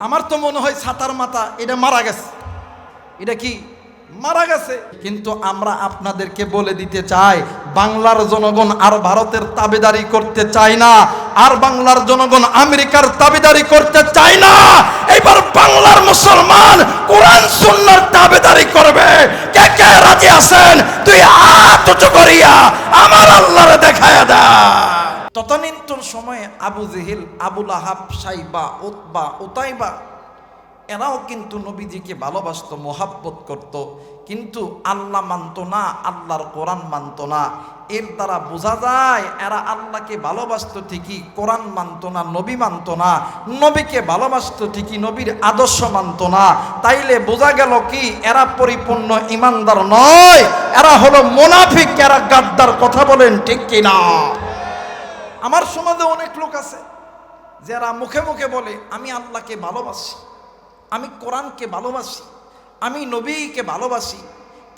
আমার তো মনে হয় ছাতার মাথা, এটা মারা গেছে। এটা কি? মারা গেছে। কিন্তু আমরা আপনাদেরকে বলে দিতে চাই, বাংলার জনগণ আর ভারতের তাবেদারি করতে চায় না, আর বাংলার জনগণ আমেরিকার তাবেদারি করতে চায় না। এবার বাংলার মুসলমান কোরআন, সুন্নার তাবেদারি করবে। কে কে রাজি আছেন? তুই উঁচু করিয়া আমার আল্লাহরে দেখায়া দা তদানীন্তন সময়ে আবু জেহেল, আবুল আহাব, সাইবা, উতবা, উতাইবা, এরাও কিন্তু নবীজিকে ভালোবাসতো, মোহাব্বত করত। কিন্তু আল্লাহ মানতো না, আল্লাহর কোরআন মানতো না। এর দ্বারা বোঝা যায়, এরা আল্লাহকে ভালোবাসতো ঠিকই, কোরআন মানতো না, নবী মানতো না। নবীকে ভালোবাসতো ঠিকই, নবীর আদর্শ মানতো না। তাইলে বোঝা গেল কি, এরা পরিপূর্ণ ইমানদার নয়। এরা হলো মোনাফিক, এরা গাদ্দার, কথা বলেন ঠিক কিনা? আমার সমাজে অনেক লোক আছে যারা মুখে মুখে বলে, আমি আল্লাহকে ভালোবাসি, আমি কোরআনকে ভালোবাসি, আমি নবীকে ভালোবাসি।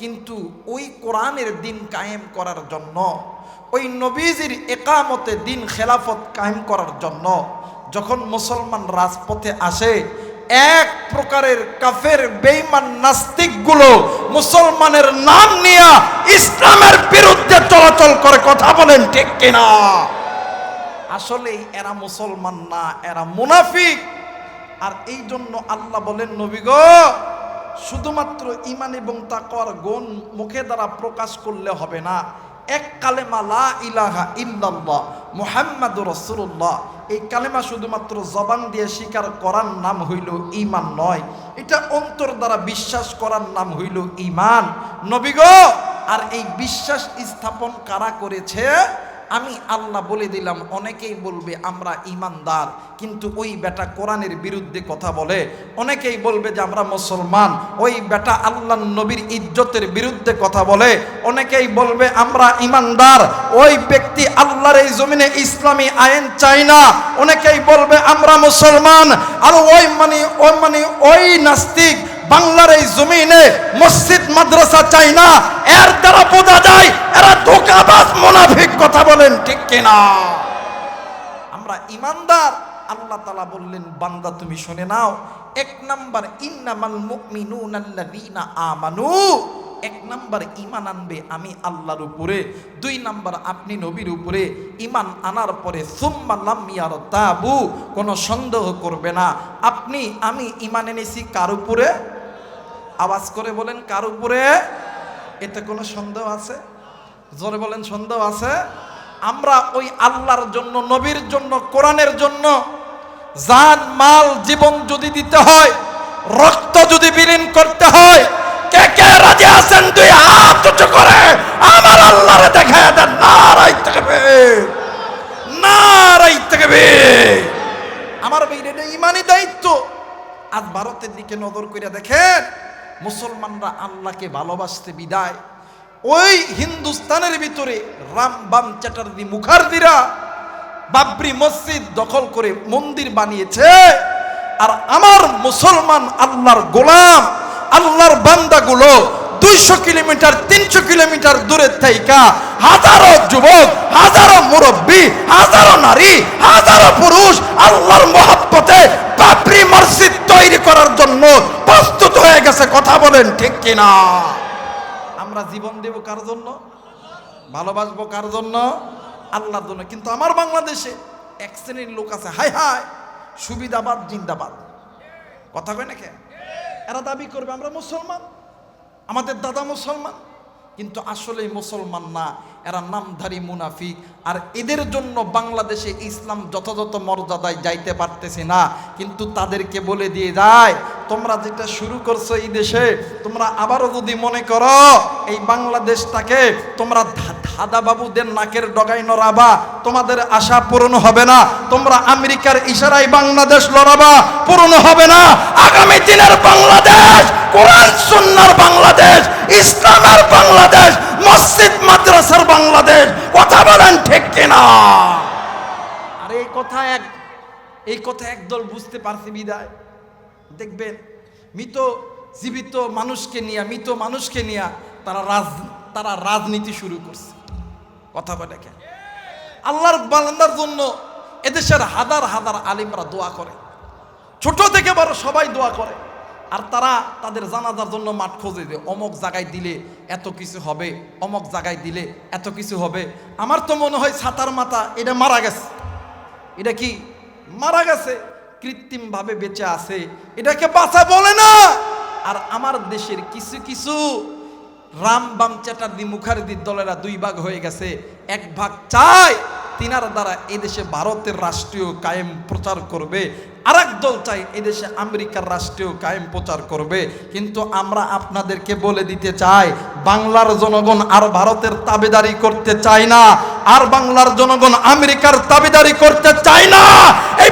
কিন্তু ওই কোরআনের দিন কায়েম করার জন্য, ওই নবীজির একামতে দিন খেলাফত কায়েম করার জন্য যখন মুসলমান রাজপথে আসে, এক প্রকারের কাফের বেইমান নাস্তিকগুলো মুসলমানের নাম নিয়ে ইসলামের বিরুদ্ধে চলাচল করে কথা বলেন ঠিক কিনা? আসলেই এরা মুসলমান না, এরা মুনাফিক। আর এই জন্য আল্লাহ বলেন, নবী গো, শুধুমাত্র ইমান এবং তাকওয়ার গুণ মুখে দ্বারা প্রকাশ করলে হবে না। এক কালেমা লা ইলাহা ইল্লাল্লাহ, মুহাম্মাদুর রাসূলুল্লাহ। এই কালেমা শুধুমাত্র জবান দিয়ে স্বীকার করার নাম হইল ইমান নয়। এটা অন্তর দ্বারা বিশ্বাস করার নাম হইল ইমান নবী গো, আর এই বিশ্বাস স্থাপন কারা করেছে? আমি আল্লাহ বলে দিলাম, অনেকেই বলবে আমরা ইমানদার, কিন্তু ওই বেটা কোরআনের বিরুদ্ধে কথা বলে। অনেকেই বলবে যে আমরা মুসলমান, ওই বেটা আল্লাহ নবীর ইজ্জতের বিরুদ্ধে কথা বলে। অনেকেই বলবে আমরা ইমানদার, ওই ব্যক্তি আল্লাহর এই জমিনে ইসলামী আইন চাই না। অনেকেই বলবে আমরা মুসলমান, আর ওই মানে ওই মানে ওই নাস্তিক বাংলার এই জমিনে মসজিদ, মাদ্রাসা চাই না। এর দ্বারা বোঝা যায়, এরা ধোকাবাজ, মুনাফিক। বলেন, ঠিক কিনা? আমরা ইমানদার। আল্লাহ তালা বললেন, বান্দা, তুমি শুনে নাও, এক নাম্বার, ইন্নামাল মুমিনুন আল্লাযীনা আমানু। এক নাম্বার ইমান আনবে আমি আল্লাহর উপরে। দুই নাম্বার, আপনি নবীর উপরে ইমান আনার পরে, সুম্মা লাম ইয়ারতাবু, কোনো সন্দেহ করবে না। আপনি, আমি ইমান এনেছি কার উপরে? আওয়াজ করে বলেন, কার উপরে? এতে কোনো সন্দেহ আছে? জোরে বলেন, সন্দেহ আছে? আমরা ওই আল্লাহর জন্য, নবীর জন্য, কোরআনের জন্য জান, মাল, জীবন যদি দিতে হয়, রক্ত যদি বিলীন করতে হয়, কে কে রাজি আছেন? দুই হাত উঁচু করে আমার আল্লাহরে দেখায় দেন নারাই থাকবে নারাই থাকবে আমার এটা ইমানি দায়িত্ব। আজ ভারতের দিকে নজর করে দেখেন, মুসলমানরা আল্লাহকে ভালোবাসতে বিদায়। ওই হিন্দুস্তানের ভিতরে রাম বাম চ্যাটার্জি মুখার্জিরা বাবরি মসজিদ দখল করে মন্দির বানিয়েছে। আর আমার মুসলমান আল্লাহর গোলাম, আল্লাহর বান্দাগুলো দুইশো কিলোমিটার, তিনশো কিলোমিটার দূরে থাইকা হাজারো যুবক, হাজারো মুরব্বী, হাজারো নারী, হাজারো পুরুষ আল্লাহর মহাব্বতে বাবরি মসজিদ তৈরি করার জন্য প্রস্তুত হয়ে গেছে। কথা বলেন ঠিক কিনা? আমরা জীবন দেব কার জন্য? ভালোবাসবো কার জন্য? আল্লাহর জন্য। কিন্তু আমার বাংলাদেশে এক শ্রেণির লোক আছে। হাই হাই সুবিধাবাদ, জিন্দাবাদ। কথা কয় না কে? এরা দাবি করবে, আমরা মুসলমান। আমাদের দাদা মুসলমান। কিন্তু আসলে মুসলমান না। এরা নামধারী মুনাফিক। আর এদের জন্য বাংলাদেশে ইসলাম যথাযথ মর্যাদায় যাইতে পারতেছে না। কিন্তু তাদেরকে বলে দিয়ে যায় তোমরা যেটা শুরু করছ এই দেশে, তোমরা আবারও যদি মনে করো, এই বাংলাদেশটাকে তোমরা ধা- ধাদা বাবুদের নাকের ডগাই নড়াবা, তোমাদের আশা পূরণ হবে না। তোমরা আমেরিকার ইশারায় বাংলাদেশ লড়াবা, পূরণ হবে না। আগামী দিনের বাংলাদেশ, কোরআন, সুন্নার বাংলাদেশ, ইসলামের বাংলাদেশ, মসজিদ, মাদ্রাসার বাংলাদেশ, কথা বলেন ঠিক কিনা? আর এই কথা এক, এই কথা একদল বুঝতে পারছে বিদায়। দেখবেন মৃত জীবিত মানুষকে নিয়ে, মৃত মানুষকে নিয়ে তারা রাজ, তারা রাজনীতি শুরু করছে। কথা বলে কেন? আল্লাহর বান্দার জন্য এদেশের হাজার হাজার আলিমরা দোয়া করে। ছোট থেকে বড় সবাই দোয়া করে। আর তারা তাদের জানাজার জন্য মাঠ খোঁজে যে অমক জায়গায় দিলে এত কিছু হবে, অমক জায়গায় দিলে এত কিছু হবে। আমার তো মনে হয় ছাতার মাথা, এটা মারা গেছে। এটা কি মারা গেছে? কৃত্রিমভাবে বেঁচে আছে, এটাকে বাঁচা বলে না। আর আমার দেশের কিছু কিছু রাম বাম চ্যাটার্জি মুখার্জির দলেরা দুই ভাগ হয়ে গেছে, এক ভাগ চায়, তিনার দ্বারা এদেশে ভারতের রাষ্ট্রীয় কায়েম প্রচার করবে, আরেক দল চাই এদেশে আমেরিকার রাষ্ট্রীয় কায়েম প্রচার করবে। কিন্তু আমরা আপনাদেরকে বলে দিতে চাই, বাংলার জনগণ আর ভারতের তাবেদারি করতে চায় না, আর বাংলার জনগণ আমেরিকার তাবেদারি করতে চায় না। এবার